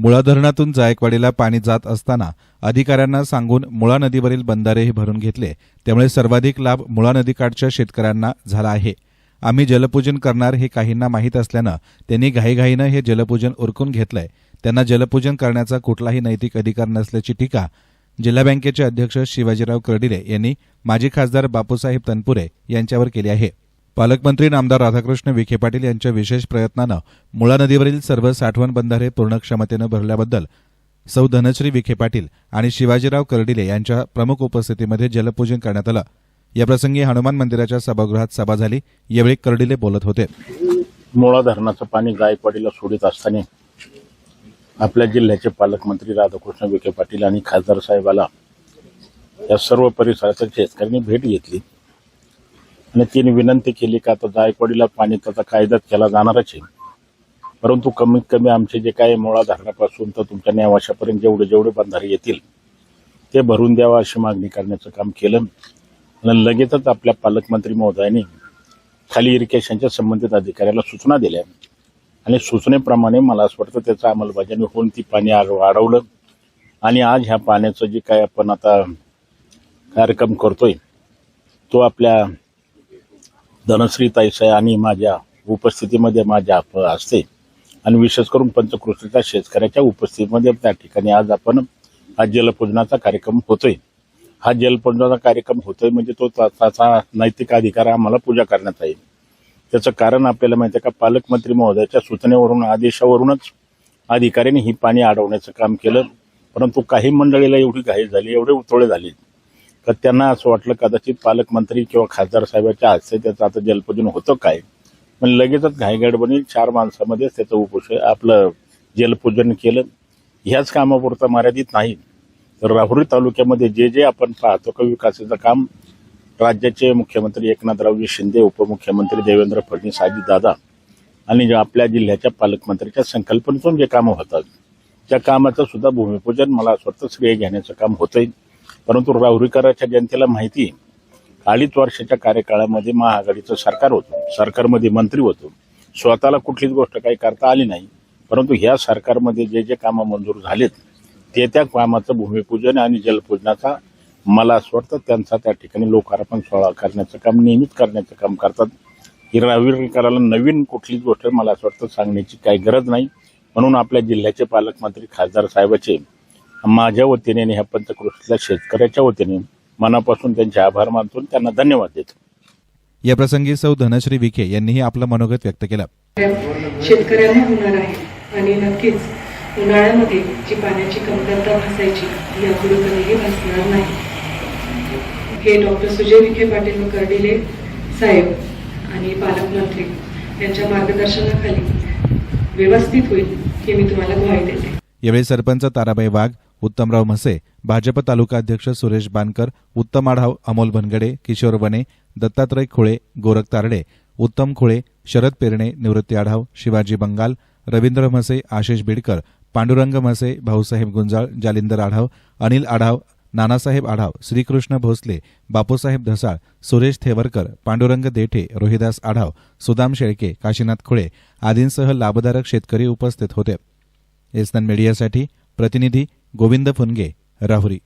मुळा धरणातून जायकवाडीला पाणी जात असताना अधिकाऱ्यांना सांगून मुळा नदीवरील बंधारेही भरून घेतले. त्यामुळे सर्वाधिक लाभ मुळा नदीकाठच्या शेतकऱ्यांना झाला आहे. आम्ही जलपूजन करणार हे काहींना माहीत असल्यानं त्यांनी घाईघाईनं हे जलपूजन उरकून घेतलंय. त्यांना जलपूजन करण्याचा कुठलाही नैतिक अधिकार नसल्याची टीका जिल्हा बँकेचे अध्यक्ष शिवाजीराव कर्डिले यांनी माजी खासदार बापूसाहेब तनपुरे यांच्यावर केली आहे. पालकमंत्री नामदार राधाकृष्ण विखे पाटील यांच्या विशेष प्रयत्नानं मुळा नदीवरील सर्व साठवण बंधारे पूर्ण क्षमतेनं भरल्याबद्दल सौ धनश्री विखे पाटील आणि शिवाजीराव कर्डिले यांच्या प्रमुख उपस्थितीमध्ये जलपूजन करण्यात आलं. याप्रसंगी हनुमान मंदिराच्या सभागृहात सभा झाली. यावेळी कर्डिले बोलत होते. मुळा धरणाचं पाणी गायकवाडीला सोडित असताना आपल्या जिल्ह्याचे पालकमंत्री राधाकृष्ण विखे पाटील आणि खासदार साहेबाला या सर्व परिसरातील शेतकऱ्यांनी भेट घेतली. आणि तिने विनंती केली का आता जायकवाडीला पाणी त्याचा कायदाच केला जाणारच आहे. परंतु कमीत कमी आमचे जे काय मुळा धरणापासून तर तुमच्या न्यावाशापर्यंत जेवढे जेवढे बंधारे येतील ते भरून द्यावा अशी मागणी करण्याचं काम केलं. आणि लगेचच आपल्या पालकमंत्री महोदयांनी खाली इरिगेशनच्या संबंधित अधिकाऱ्याला सूचना दिल्या. आणि सूचनेप्रमाणे मला असं वाटतं त्याचं अंमलबजावणी होऊन ती पाणी आग- वाढवलं. आणि आज ह्या पाण्याचं जे काय आपण आता कार्यक्रम करतोय तो आपल्या धनश्री ताईसाई आणि माझ्या उपस्थितीमध्ये माझ्या प- असते आणि विशेष करून पंचकृष्णच्या शेतकऱ्याच्या उपस्थितीमध्ये त्या ठिकाणी आज आपण हा जलपूजनाचा कार्यक्रम होतोय. हा जलपूजनाचा कार्यक्रम होतोय म्हणजे तो त्याचा नैतिक अधिकार आम्हाला पूजा करण्यात येईल त्याचं कारण आपल्याला माहिती आहे का पालकमंत्री महोदयाच्या सूचनेवरून आदेशावरूनच अधिकाऱ्यांनी ही पाणी अडवण्याचं काम केलं. परंतु काही मंडळीला एवढी घाई झाली एवढे उतोळे झाले. तर त्यांना असं वाटलं कदाचित पालकमंत्री किंवा खासदार साहेबाच्या हस्ते त्याचं आता जलपूजन होतं काय? पण लगेचच घाईगडबणी चार माणसामध्येच त्याचं उपोषण आपलं जलपूजन केलं. ह्याच कामापुरतं मर्यादित नाही. तर राहुरी तालुक्यामध्ये जे जे आपण पाहतो का विकासाचं काम राज्याचे मुख्यमंत्री एकनाथरावजी शिंदे उपमुख्यमंत्री देवेंद्र फडणवीस दादा आणि जे आपल्या जिल्ह्याच्या पालकमंत्र्याच्या संकल्पनेतून जे कामं होतात त्या कामाचं सुद्धा भूमिपूजन मला असं श्रेय घेण्याचं काम होतंय. परंतु राहुरीकराच्या जनतेला माहिती अडीच वर्षाच्या कार्यकाळामध्ये महाआघाडीचं सरकार होतं. सरकारमध्ये मंत्री होतो. स्वतःला कुठलीच गोष्ट काही करता आली नाही. परंतु ह्या सरकारमध्ये जे जे कामं मंजूर झालेत ते त्या कामाचं भूमिपूजन आणि जलपूजनाचा मला असं वाटतं त्यांचा त्या ठिकाणी लोकार्पण सोहळा करण्याचं काम नियमित करण्याचं काम करतात. ही राहुरीकराला नवीन कुठलीच गोष्ट मला असं वाटतं सांगण्याची काही गरज नाही. म्हणून आपल्या जिल्ह्याचे पालकमंत्री खासदार साहेबाचे माझ्या वतीने आणि ह्या पंचकृषीतल्या शेतकऱ्याच्या वतीने मनापासून त्यांचे आभार मानतो त्यांना धन्यवाद देतो. याप्रसंगी सौ धनश्री विखे यांनीही आपलं मनोगत व्यक्त केलं. शेतकऱ्यांना होणार आहे आणि नक्कीच उन्हाळ्यामध्ये जी पाण्याची कमतरता भासायची ती यापुढे कधीही भासणार नाही. हे डॉक्टर सुजय विखे पाटील कर्डिले साहेब आणि पालकमंत्री यांच्या मार्गदर्शनाखाली व्यवस्थित होईल हे मी तुम्हाला ग्वाही देते. यावेळी सरपंच ताराबाई वाघ उत्तमराव म्हसे भाजप तालुका अध्यक्ष सुरेश बानकर उत्तम आढाव अमोल भनगडे किशोर वने दत्तात्रय खुळे गोरख तारडे उत्तम खुळे शरद पेरणे निवृत्ती आढाव शिवाजी बंगाल रवींद्र म्हसे आशिष बिडकर पांडुरंग म्हसे भाऊसाहेब गुंजाळ जालिंदर आढाव अनिल आढाव नानासाहेब आढाव श्रीकृष्ण भोसले बापूसाहेब धसाळ सुरेश थेवरकर पांडुरंग देठे रोहिदास आढाव सुदाम शेळके काशीनाथ खुळे आदींसह लाभधारक शेतकरी उपस्थित होते. एसनन मीडियासाठी प्रतिनिधी गोविंद फुनगे राहुरी